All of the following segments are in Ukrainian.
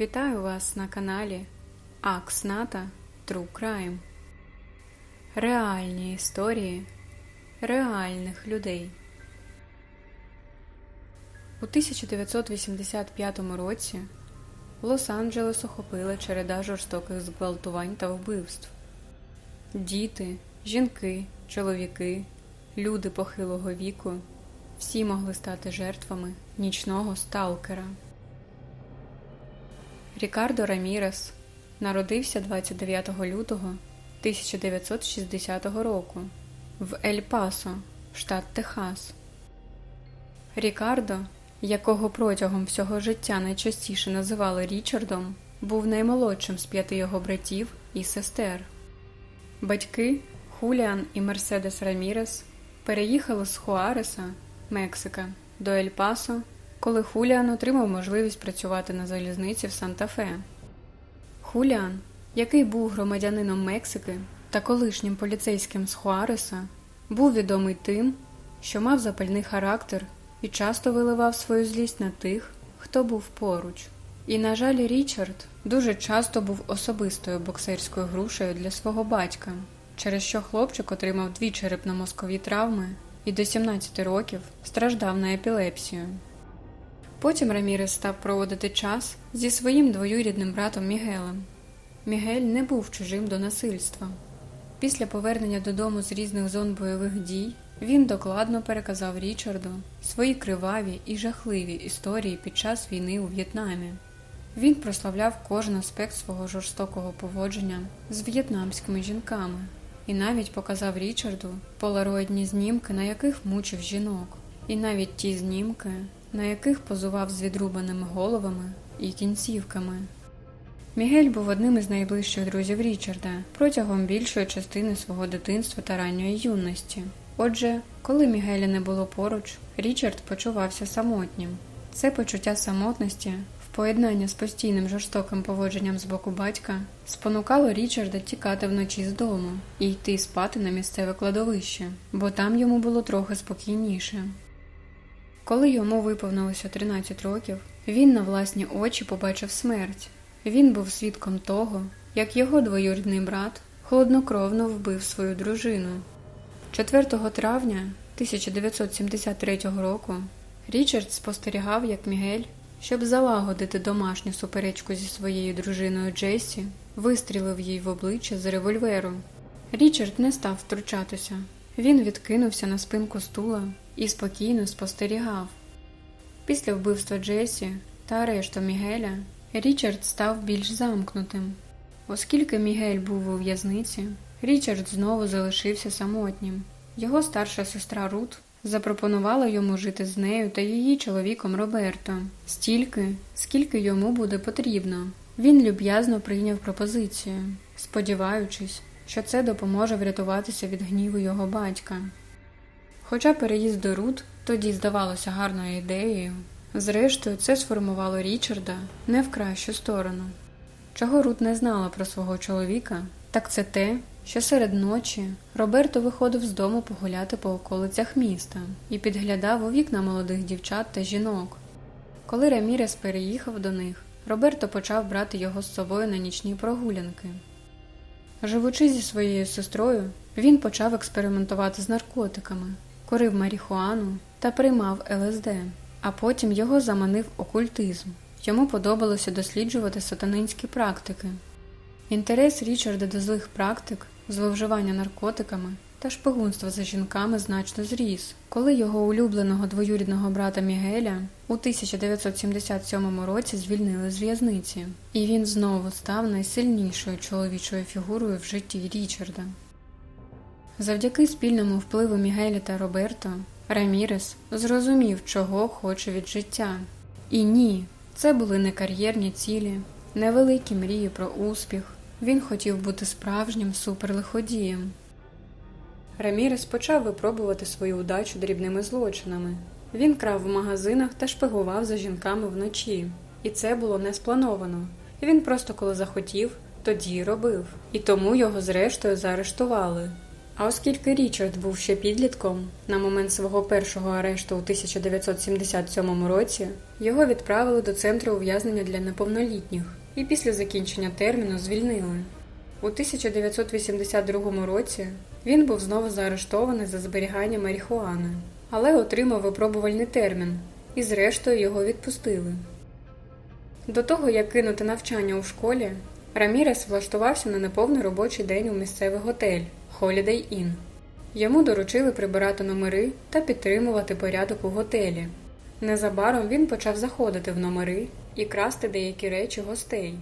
Вітаю вас на каналі Аксната True Crime. Реальні історії реальних людей. У 1985 році Лос-Анджелес охопила череда жорстоких зґвалтувань та вбивств. Діти, жінки, чоловіки, люди похилого віку всі могли стати жертвами нічного сталкера. Рікардо Рамірес народився 29 лютого 1960 року в Ель-Пасо, штат Техас. Рікардо, якого протягом всього життя найчастіше називали Річардом, був наймолодшим з п'яти його братів і сестер. Батьки Хуліан і Мерседес Рамірес переїхали з Хуареса, Мексика, до Ель-Пасо коли Хуліан отримав можливість працювати на залізниці в Санта-Фе. Хуліан, який був громадянином Мексики та колишнім поліцейським з Хуареса, був відомий тим, що мав запальний характер і часто виливав свою злість на тих, хто був поруч. І, на жаль, Річард дуже часто був особистою боксерською грушею для свого батька, через що хлопчик отримав дві черепно-мозкові травми і до 17 років страждав на епілепсію. Потім Рамірес став проводити час зі своїм двоюрідним братом Мігелем. Мігель не був чужим до насильства. Після повернення додому з різних зон бойових дій він докладно переказав Річарду свої криваві і жахливі історії під час війни у В'єтнамі. Він прославляв кожен аспект свого жорстокого поводження з в'єтнамськими жінками і навіть показав Річарду полароїдні знімки, на яких мучив жінок, і навіть ті знімки, на яких позував з відрубаними головами і кінцівками. Мігель був одним із найближчих друзів Річарда протягом більшої частини свого дитинства та ранньої юності. Отже, коли Мігеля не було поруч, Річард почувався самотнім. Це почуття самотності, в поєднанні з постійним жорстоким поводженням з боку батька, спонукало Річарда тікати вночі з дому і йти спати на місцеве кладовище, бо там йому було трохи спокійніше. Коли йому виповнилося 13 років, він на власні очі побачив смерть. Він був свідком того, як його двоюрідний брат холоднокровно вбив свою дружину. 4 травня 1973 року Річард спостерігав, як Мігель, щоб залагодити домашню суперечку зі своєю дружиною Джесі, вистрілив їй в обличчя з револьверу. Річард не став втручатися. Він відкинувся на спинку стула і спокійно спостерігав. Після вбивства Джесі та арешту Мігеля Річард став більш замкнутим. Оскільки Мігель був у в'язниці, Річард знову залишився самотнім. Його старша сестра Рут запропонувала йому жити з нею та її чоловіком Роберто стільки, скільки йому буде потрібно. Він люб'язно прийняв пропозицію, сподіваючись, що це допоможе врятуватися від гніву його батька. Хоча переїзд до Рут тоді здавалося гарною ідеєю, зрештою це сформувало Річарда не в кращу сторону. Чого Рут не знала про свого чоловіка, так це те, що серед ночі Роберто виходив з дому погуляти по околицях міста і підглядав у вікна молодих дівчат та жінок. Коли Рамірес переїхав до них, Роберто почав брати його з собою на нічні прогулянки. Живучи зі своєю сестрою, він почав експериментувати з наркотиками, курив марихуану та приймав ЛСД, а потім його заманив окультизм. Йому подобалося досліджувати сатанинські практики. Інтерес Річарда до злих практик, зловживання наркотиками та шпигунства за жінками значно зріс, коли його улюбленого двоюрідного брата Мігеля у 1977 році звільнили з в'язниці, і він знову став найсильнішою чоловічою фігурою в житті Річарда. Завдяки спільному впливу Мігеля та Роберто Рамірес зрозумів, чого хоче від життя. І ні, це були не кар'єрні цілі, невеликі мрії про успіх. Він хотів бути справжнім суперлиходієм. Рамірес почав випробувати свою удачу дрібними злочинами. Він крав в магазинах та шпигував за жінками вночі, і це було не сплановано. Він просто коли захотів, тоді й робив, і тому його зрештою заарештували. А оскільки Річард був ще підлітком на момент свого першого арешту у 1977 році, його відправили до центру ув'язнення для неповнолітніх і після закінчення терміну звільнили. У 1982 році він був знову заарештований за зберігання марихуани, але отримав випробувальний термін і зрештою його відпустили. До того, як кинути навчання у школі, Рамірес влаштувався на неповний робочий день у місцевий готель Holiday Inn. Йому доручили прибирати номери та підтримувати порядок у готелі. Незабаром він почав заходити в номери і красти деякі речі гостей.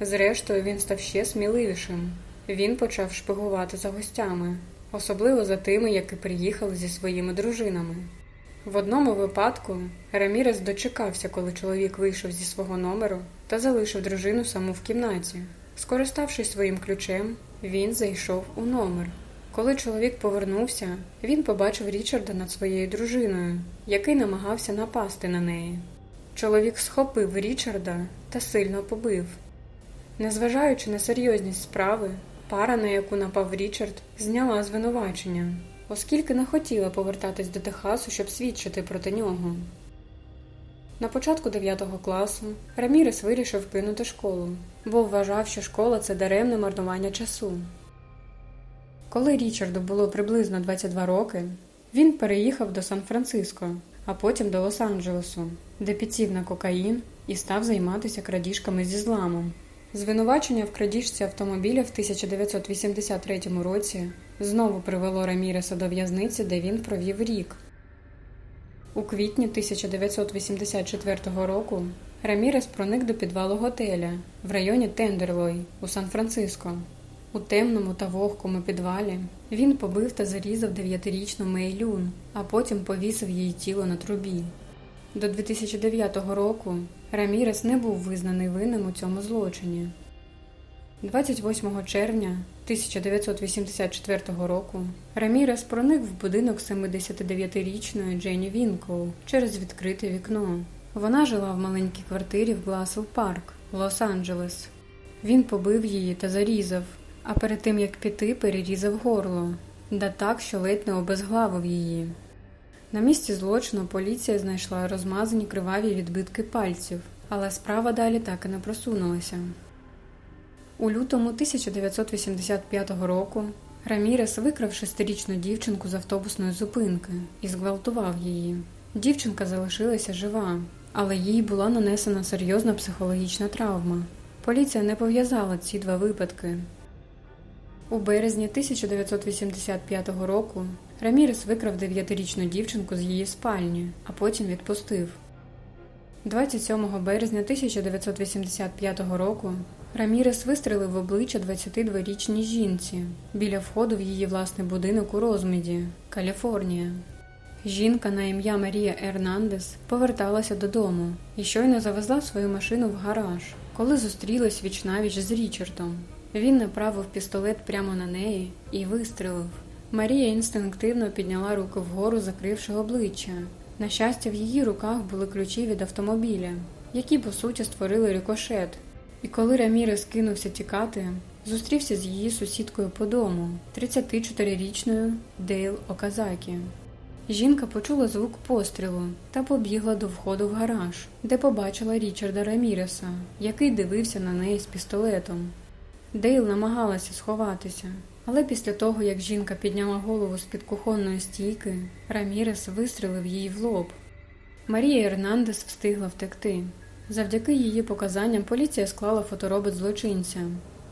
Зрештою, він став ще сміливішим. Він почав шпигувати за гостями, особливо за тими, які приїхали зі своїми дружинами. В одному випадку Рамірес дочекався, коли чоловік вийшов зі свого номеру та залишив дружину саму в кімнаті. Скориставшись своїм ключем, він зайшов у номер. Коли чоловік повернувся, він побачив Річарда над своєю дружиною, який намагався напасти на неї. Чоловік схопив Річарда та сильно побив. Незважаючи на серйозність справи, пара, на яку напав Річард, зняла звинувачення, оскільки не хотіла повертатись до Техасу, щоб свідчити проти нього. На початку 9 класу Рамірес вирішив кинути школу, бо вважав, що школа це даремне марнування часу. Коли Річарду було приблизно 22 роки, він переїхав до Сан-Франциско, а потім до Лос-Анджелесу, де підсів на кокаїн і став займатися крадіжками зі зламом. Звинувачення в крадіжці автомобіля в 1983 році знову привело Раміреса до в'язниці, де він провів рік. У квітні 1984 року Рамірес проник до підвалу готеля в районі Тендерлой у Сан-Франциско. У темному та вогкому підвалі він побив та зарізав дев'ятирічну Мей Люн, а потім повісив її тіло на трубі. До 2009 року Рамірес не був визнаний винним у цьому злочині. 28 червня 1984 року Рамірес проник в будинок 79-річної Дженні Вінкоу через відкрите вікно. Вона жила в маленькій квартирі в Гласел Парк, Лос-Анджелес. Він побив її та зарізав, а перед тим як піти, перерізав горло, да так, що ледь не обезглавив її. На місці злочину поліція знайшла розмазані криваві відбитки пальців, але справа далі так і не просунулася. У лютому 1985 року Рамірес викрав шестирічну дівчинку з автобусної зупинки і зґвалтував її. Дівчинка залишилася жива, але їй була нанесена серйозна психологічна травма. Поліція не пов'язала ці два випадки. У березні 1985 року Рамірес викрав дев'ятирічну дівчинку з її спальні, а потім відпустив. 27 березня 1985 року Рамірес вистрелив в обличчя 22-річній жінці біля входу в її власний будинок у Розміді, Каліфорнія. Жінка на ім'я Марія Ернандес поверталася додому і щойно завезла свою машину в гараж, коли зустрілась вічнавіч з Річардом. Він направив пістолет прямо на неї і вистрелив. Марія інстинктивно підняла руки вгору, закривши обличчя. На щастя, в її руках були ключі від автомобіля, які по суті створили рикошет. І коли Рамірес кинувся тікати, зустрівся з її сусідкою по дому, 34-річною Дейл Оказакі. Жінка почула звук пострілу та побігла до входу в гараж, де побачила Річарда Раміреса, який дивився на неї з пістолетом. Дейл намагалася сховатися, але після того, як жінка підняла голову з-під кухонної стійки, Рамірес вистрелив їй в лоб. Марія Ернандес встигла втекти. Завдяки її показанням поліція склала фоторобот злочинця,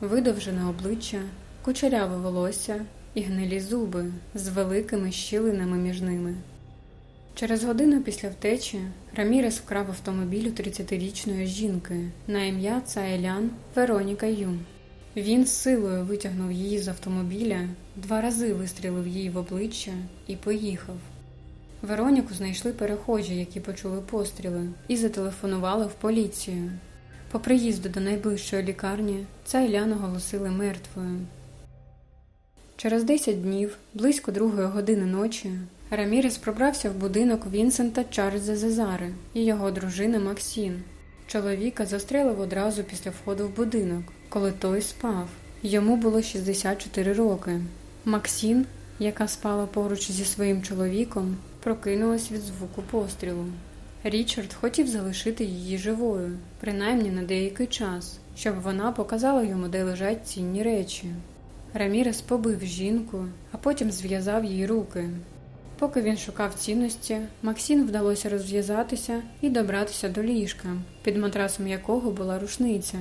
видовжене обличчя, кучеряве волосся і гнилі зуби з великими щілинами між ними. Через годину після втечі Рамірес вкрав автомобіль у 30-річної жінки на ім'я Цаелян Вероніка Юм. Він силою витягнув її з автомобіля, два рази вистрілив їй в обличчя і поїхав. Вероніку знайшли перехожі, які почули постріли, і зателефонували в поліцію. По приїзду до найближчої лікарні Цайлян оголосили мертвою. Через 10 днів, близько другої години ночі, Рамірес пробрався в будинок Вінсента Чарльза Зезари і його дружини Максін. Чоловіка застрелив одразу після входу в будинок, коли той спав. Йому було 64 роки. Максін, яка спала поруч зі своїм чоловіком, прокинулась від звуку пострілу. Річард хотів залишити її живою, принаймні на деякий час, щоб вона показала йому, де лежать цінні речі. Рамірес побив жінку, а потім зв'язав їй руки. Поки він шукав цінності, Максін вдалося розв'язатися і добратися до ліжка, під матрасом якого була рушниця.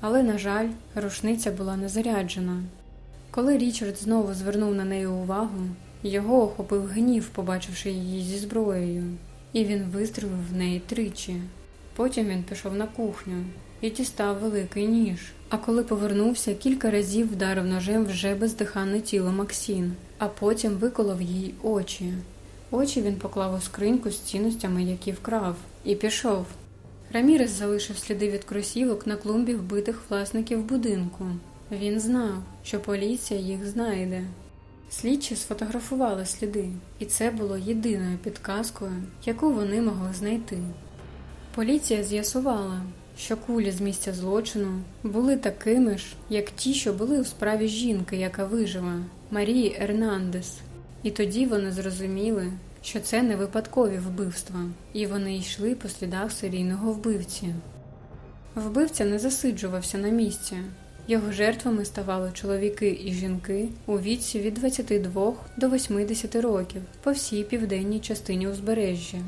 Але, на жаль, рушниця була не заряджена. Коли Річард знову звернув на неї увагу, його охопив гнів, побачивши її зі зброєю, і він вистрілив в неї тричі. Потім він пішов на кухню і дістав великий ніж. А коли повернувся, кілька разів вдарив ножем вже бездиханне тіло Максін, а потім виколов їй очі. Очі він поклав у скриньку з цінностями, які вкрав, і пішов. Рамірес залишив сліди від кросівок на клумбі вбитих власників будинку. Він знав, що поліція їх знайде. Слідчі сфотографували сліди, і це було єдиною підказкою, яку вони могли знайти. Поліція з'ясувала, що кулі з місця злочину були такими ж, як ті, що були у справі жінки, яка вижила Марії Ернандес. І тоді вони зрозуміли, що це не випадкові вбивства, і вони йшли по слідах серійного вбивці. Вбивця не засиджувався на місці. Його жертвами ставали чоловіки і жінки у віці від 22 до 80 років по всій південній частині узбережжя.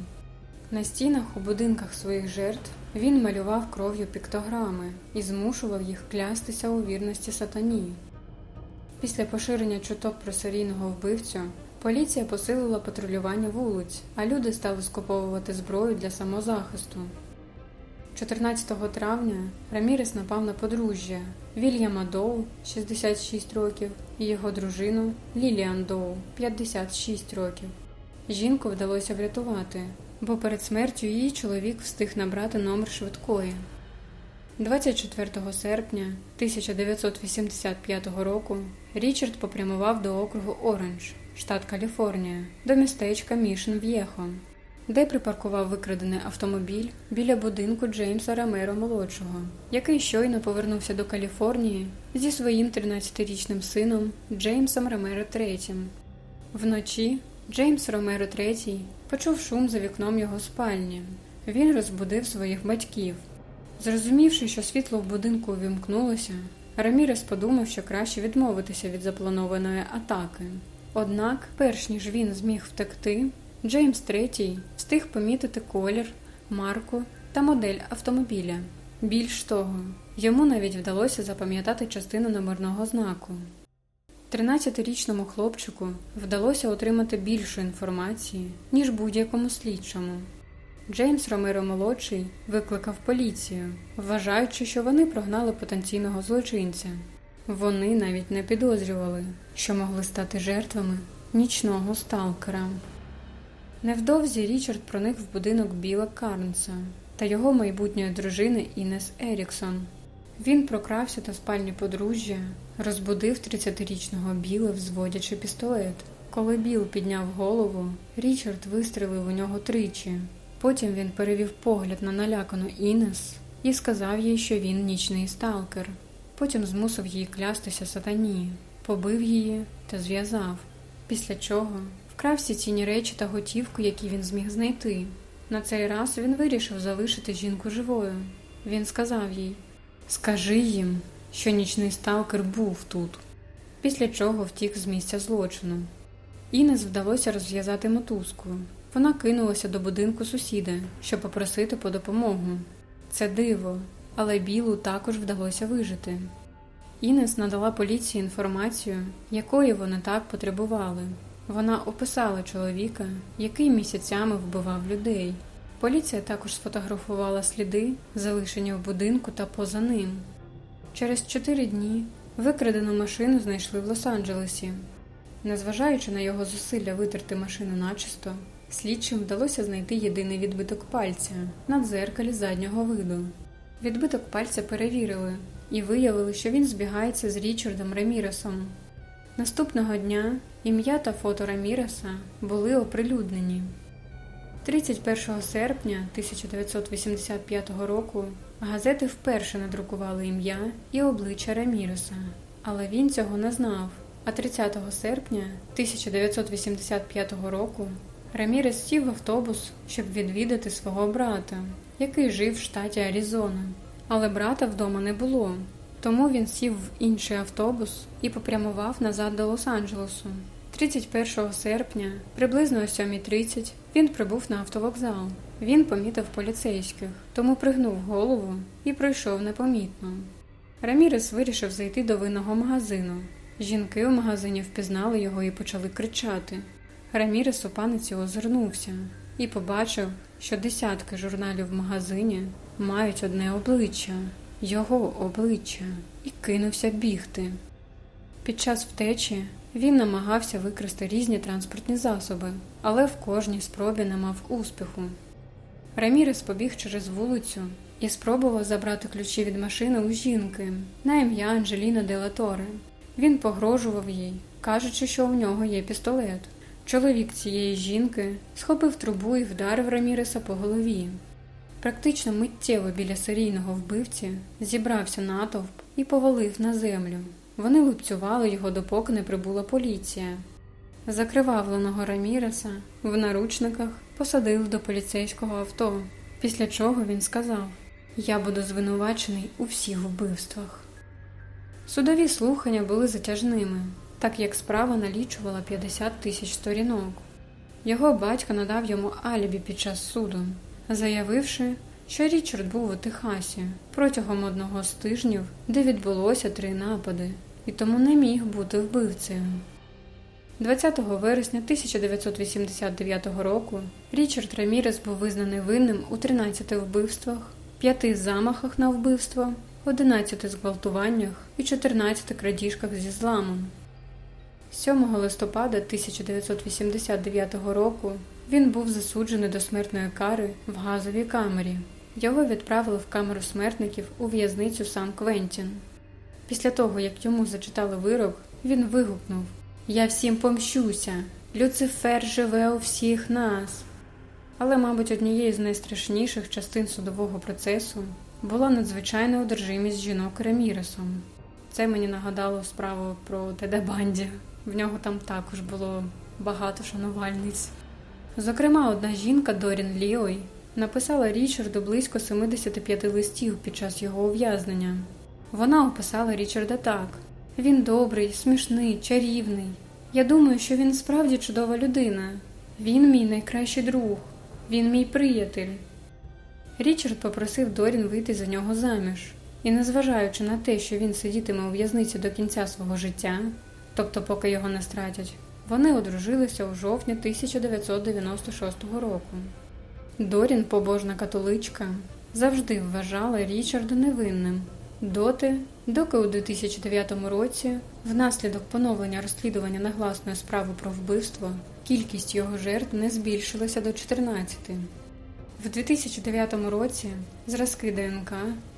На стінах у будинках своїх жертв він малював кров'ю піктограми і змушував їх клястися у вірності сатані. Після поширення чуток про серійного вбивцю поліція посилила патрулювання вулиць, а люди стали скуповувати зброю для самозахисту. 14 травня Рамірес напав на подружжя Вільяма Доу, 66 років, і його дружину Ліліан Доу, 56 років. Жінку вдалося врятувати, бо перед смертю її чоловік встиг набрати номер швидкої. 24 серпня 1985 року Річард попрямував до округу Оранж, штат Каліфорнія, до містечка Мішн В'єхо, де припаркував викрадений автомобіль біля будинку Джеймса Ромеро молодшого, який щойно повернувся до Каліфорнії зі своїм 13-річним сином Джеймсом Ромеро III. Вночі Джеймс Ромеро III почув шум за вікном його спальні. Він розбудив своїх батьків. Зрозумівши, що світло в будинку увімкнулося, Рамірес подумав, що краще відмовитися від запланованої атаки. Однак, перш ніж він зміг втекти, Джеймс Третій встиг помітити колір, марку та модель автомобіля. Більш того, йому навіть вдалося запам'ятати частину номерного знаку. 13-річному хлопчику вдалося отримати більше інформації, ніж будь-якому слідчому. Джеймс Ромеро молодший викликав поліцію, вважаючи, що вони прогнали потенційного злочинця. Вони навіть не підозрювали, що могли стати жертвами нічного сталкера. Невдовзі Річард проник в будинок Біла Карнса та його майбутньої дружини Інес Еріксон. Він прокрався до спальні подружжя, розбудив 30-річного Біла, взводячи пістолет. Коли Біл підняв голову, Річард вистрелив у нього тричі. Потім він перевів погляд на налякану Інес і сказав їй, що він нічний сталкер. Потім змусив її клястися сатані, побив її та зв'язав, після чого вкрав всі цінні речі та готівку, які він зміг знайти. На цей раз він вирішив залишити жінку живою. Він сказав їй Скажи їм, що нічний сталкер був тут, після чого втік з місця злочину. Інес вдалося розв'язати мотузку. Вона кинулася до будинку сусіда, щоб попросити по допомогу. Це диво, але білу також вдалося вижити. Інес надала поліції інформацію, якої вони так потребували. Вона описала чоловіка, який місяцями вбивав людей. Поліція також сфотографувала сліди, залишені в будинку та поза ним. Через чотири дні викрадену машину знайшли в Лос-Анджелесі. Незважаючи на його зусилля витерти машину начисто, слідчим вдалося знайти єдиний відбиток пальця на дзеркалі заднього виду. Відбиток пальця перевірили і виявили, що він збігається з Річардом Реміресом. Наступного дня ім'я та фото Раміреса були оприлюднені. 31 серпня 1985 року газети вперше надрукували ім'я і обличчя Раміреса, але він цього не знав. А 30 серпня 1985 року Рамірес сів в автобус, щоб відвідати свого брата, який жив в штаті Аризона. Але брата вдома не було, тому він сів в інший автобус і попрямував назад до Лос-Анджелесу. 31 серпня, приблизно о 7.30, він прибув на автовокзал. Він помітив поліцейських, тому пригнув голову і пройшов непомітно. Рамірес вирішив зайти до винного магазину. Жінки у магазині впізнали його і почали кричати. Рамірес у паниці озирнувся і побачив, що десятки журналів в магазині мають одне обличчя його обличчя, і кинувся бігти. Під час втечі він намагався викрасти різні транспортні засоби, але в кожній спробі не мав успіху. Рамірес побіг через вулицю і спробував забрати ключі від машини у жінки на ім'я Анджеліна Делаторе. Він погрожував їй, кажучи, що у нього є пістолет. Чоловік цієї жінки схопив трубу і вдарив Раміреса по голові. Практично миттєво біля серійного вбивці зібрався натовп і повалив на землю. Вони лупцювали його, допоки не прибула поліція. Закривавленого Раміреса в наручниках посадили до поліцейського авто, після чого він сказав: Я буду звинувачений у всіх вбивствах. Судові слухання були затяжними, так як справа налічувала 50 тисяч сторінок. Його батько надав йому алібі під час суду, заявивши, що Річард був у Техасі протягом одного з тижнів, де відбулося три напади, і тому не міг бути вбивцею. 20 вересня 1989 року Річард Рамірес був визнаний винним у 13 вбивствах, 5 замахах на вбивство, 11 зґвалтуваннях і 14 крадіжках зі зламом. 7 листопада 1989 року він був засуджений до смертної кари в газовій камері. Його відправили в камеру смертників у в'язницю Сан Квентін. Після того, як йому зачитали вирок, він вигукнув Я всім помщуся. Люцифер живе у всіх нас. Але, мабуть, однією з найстрашніших частин судового процесу була надзвичайна одержимість жінок Реміресом. Це мені нагадало справу про Теда Банді. В нього там також було багато шанувальниць. Зокрема, одна жінка Дорін Ліой написала Річарду близько 75 листів під час його ув'язнення. Вона описала Річарда так: він добрий, смішний, чарівний. Я думаю, що він справді чудова людина. Він мій найкращий друг, він мій приятель. Річард попросив Дорін вийти за нього заміж, і, незважаючи на те, що він сидітиме у в'язниці до кінця свого життя, тобто поки його не стратять, вони одружилися у жовтні 1996 року. Дорін, побожна католичка, завжди вважала Річарда невинним доти, доки у 2009 році, внаслідок поновлення розслідування негласної справи про вбивство, кількість його жертв не збільшилася до 14. В 2009 році зразки ДНК,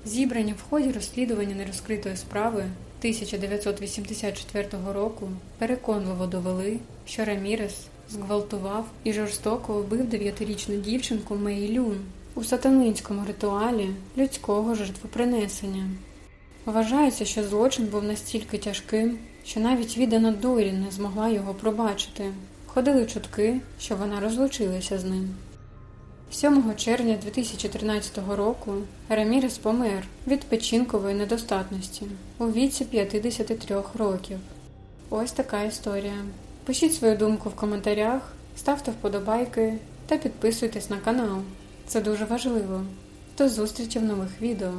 зібрані в ході розслідування нерозкритої справи 1984 року, переконливо довели, що Рамірес зґвалтував і жорстоко вбив дев'ятирічну дівчинку Мей Люн у сатанинському ритуалі людського жертвопринесення. Вважається, що злочин був настільки тяжким, що навіть віддана Дорін не змогла його пробачити. Ходили чутки, що вона розлучилася з ним. 7 червня 2013 року Рамірес помер від печінкової недостатності у віці 53 років. Ось така історія. Пишіть свою думку в коментарях, ставте вподобайки та підписуйтесь на канал. Це дуже важливо. До зустрічі в нових відео.